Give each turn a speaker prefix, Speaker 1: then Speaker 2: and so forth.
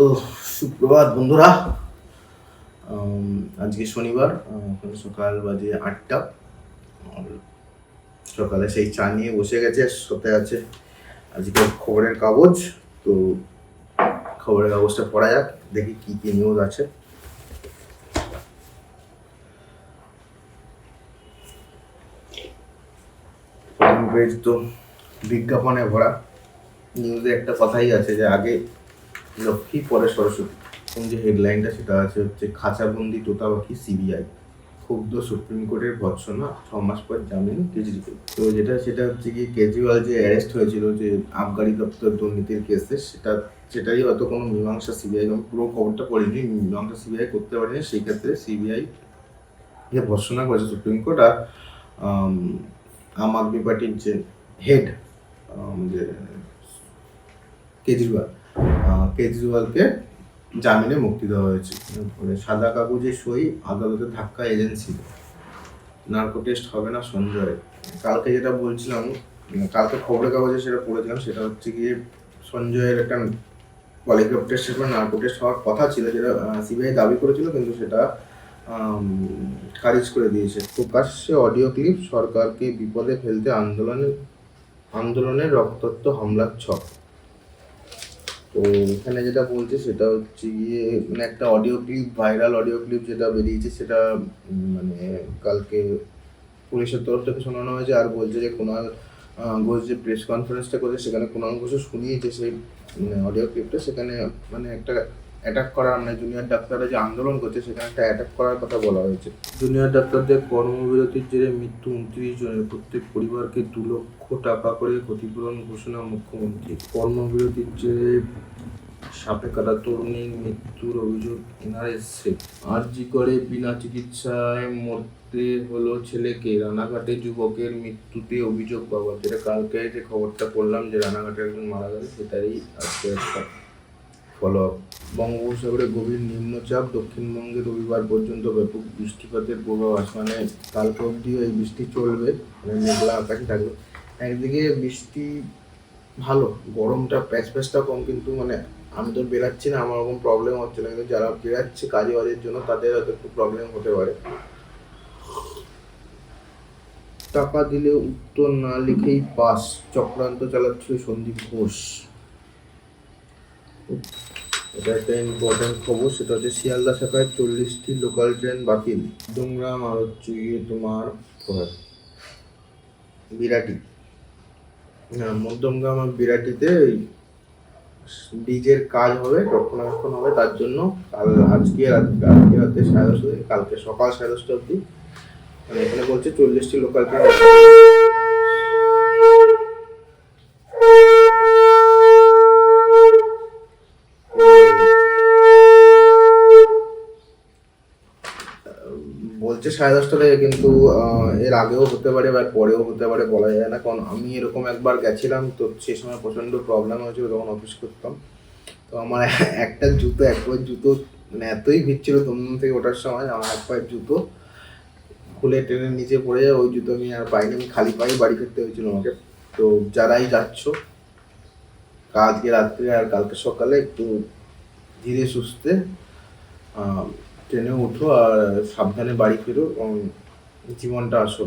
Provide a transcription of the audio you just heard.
Speaker 1: তো সুপ্রভাত বন্ধুরা। আজকে শনিবার সকাল বাজে আটটা। সকালে সেই চা নিয়ে বসে গেছে, সাথে আছে আজকে খবরের কাগজ। তো খবরের কাগজটা পড়া যাক, দেখি কি কি নিউজ আছে। তো বিজ্ঞাপনে ভরা। নিউজে একটা কথাই আছে যে, আগে লক্ষ্মী পরে সরস্বতী এখন যে হেডলাইনটা সেটা আছে হচ্ছে খাঁচাবন্দি তোতা পাখি সিবিআই ক্ষুব্ধ সুপ্রিম কোর্টের ভৎসনা ছ মাস পর জামিন কেজরিওয়াল তো। যেটা সেটা হচ্ছে কি কেজরিওয়াল যে অ্যারেস্ট হয়েছিল যে আবগারি দপ্তর দুর্নীতির কেসে সেটা সেটাই হয়তো কোনো মীমাংসা সিবিআই পুরো খবরটা পড়িনি মীমাংসা সিবিআই করতে পারেনি সেই ক্ষেত্রে সিবিআই যে ভর্সনা করেছে সুপ্রিম কোর্ট আর আম, আম আদমি পার্টির যে হেড যে কেজরিওয়াল কেজরিওয়ালকে জামিনে মুক্তি দেওয়া হয়েছে। মানে সাদা কাগজে সই আদালতে ধাক্কা এজেন্সি নার্কো টেস্ট হবে না সঞ্জয় কালকে যেটা বলছিলাম উম, কালকে খবরের কাগজে সেটা পড়েছিলাম সেটা হচ্ছে গিয়ে সঞ্জয়ের একটা পলিগ্রাফ টেস্টের পর নার্কো টেস্ট হওয়ার কথা ছিল যেটা সিবিআই দাবি করেছিল কিন্তু সেটা খারিজ করে দিয়েছে। প্রকাশ্যে অডিও ক্লিপ সরকারকে বিপদে ফেলতে আন্দোলনে আন্দোলনের রক্তাক্ত হামলার ছক। তো এখানে যেটা বলছে সেটা হচ্ছে গিয়ে মানে একটা audio clip viral audio clip যেটা বেরিয়েছে সেটা মানে কালকে পুলিশের তরফ থেকে শোনানো হয়েছে আর বলছে যে কুণাল ঘোষ যে প্রেস কনফারেন্সটা করে সেখানে কুণাল ঘোষও শুনিয়েছে সেই অডিও ক্লিপটা সেখানে মানে একটা অ্যাটাক করার মানে জুনিয়র ডাক্তাররা যে আন্দোলন করছে, সেখানে একটা অ্যাটাক করার কথা বলা হয়েছে। জুনিয়র ডাক্তারদের কর্মবিরতির জেরে মৃত্যু উনত্রিশ জনের। প্রত্যেক পরিবারকে দু লক্ষ টাকা করে ক্ষতিপূরণ ঘোষণা মুখ্যমন্ত্রী কর্মবিরতির জেরে সাপে কাটা তরুণীর মৃত্যুর অভিযোগ এনআরএসে। আরজি করে বিনা চিকিৎসায় মরতে হলো ছেলেকে। রানাঘাটে যুবকের মৃত্যুতে অভিযোগ পাওয়া যেটা কালকে যে খবরটা পড়লাম যে রানাঘাটে একজন মারা গেছে সেটাই আজকে একটা ফলো বঙ্গোপসাগরে গভীর নিম্নচাপ দক্ষিণবঙ্গে রবিবার পর্যন্ত ব্যাপক বৃষ্টিপাতের পূর্বাভাস মানে কালকে অবধিও এই বৃষ্টি চলবে মানে মেঘলা আকাশে থাকবে। একদিকে বৃষ্টি ভালো, গরমটা প্যাচ প্যাচটা কম, কিন্তু মানে আমি তো বেরাচ্ছি না, আমার ওরকম প্রবলেম হচ্ছে না। কিন্তু যারা বেরাচ্ছে কাজে বাজের জন্য, তাদের হয়তো একটু প্রবলেম হতে পারে। টাকা দিলে উত্তর না লিখেই পাস, চক্রান্ত চালাচ্ছিল সন্দীপ ঘোষ। এটা একটা ইম্পর্টেন্ট খবর সেটা হচ্ছে শিয়ালদা শাখায় চল্লিশটি লোকাল ট্রেন বাতিল। দুমগ্রাম আর হচ্ছে গিয়ে তোমার কোথায়? বিরাটি। হ্যাঁ মধ্যমগ্রাম আর বিরাটিতে ওই ব্রিজের কাজ হবে রক্ষণাবেক্ষণ হবে তার জন্য কাল আজকে রাত- আজকে রাতে সাড়ে দশটা কালকে সকাল সাড়ে দশটা অবধি। মানে এখানে বলছে চল্লিশটি লোকাল ট্রেন বলছে সাড়ে দশটা থেকে কিন্তু এর আগেও হতে পারে বা পরেও হতে পারে বলা যায় না। কারণ আমি এরকম একবার গেছিলাম, তো সেই সময় প্রচণ্ড প্রবলেম হয়েছিল, তখন অফিস করতাম। তো আমার একটা জুতো, এক পায়ের জুতো মানে এতই ভিড় ছিল দমদম থেকে ওঠার সময়, আমার এক পায়ের জুতো খুলে ট্রেনের নিচে পড়ে যায়, ওই জুতো আমি আর পাইনি, আমি খালি পায়ে বাড়ি ফিরতে হয়েছিল আমাকে। তো যারাই যাচ্ছ আজকে রাত্রে আর কালকে সকালে একটু ধীরে সুস্থে ট্রেনে উঠো আর সাবধানে বাড়ি ফেরো এবং জীবনটা আসো।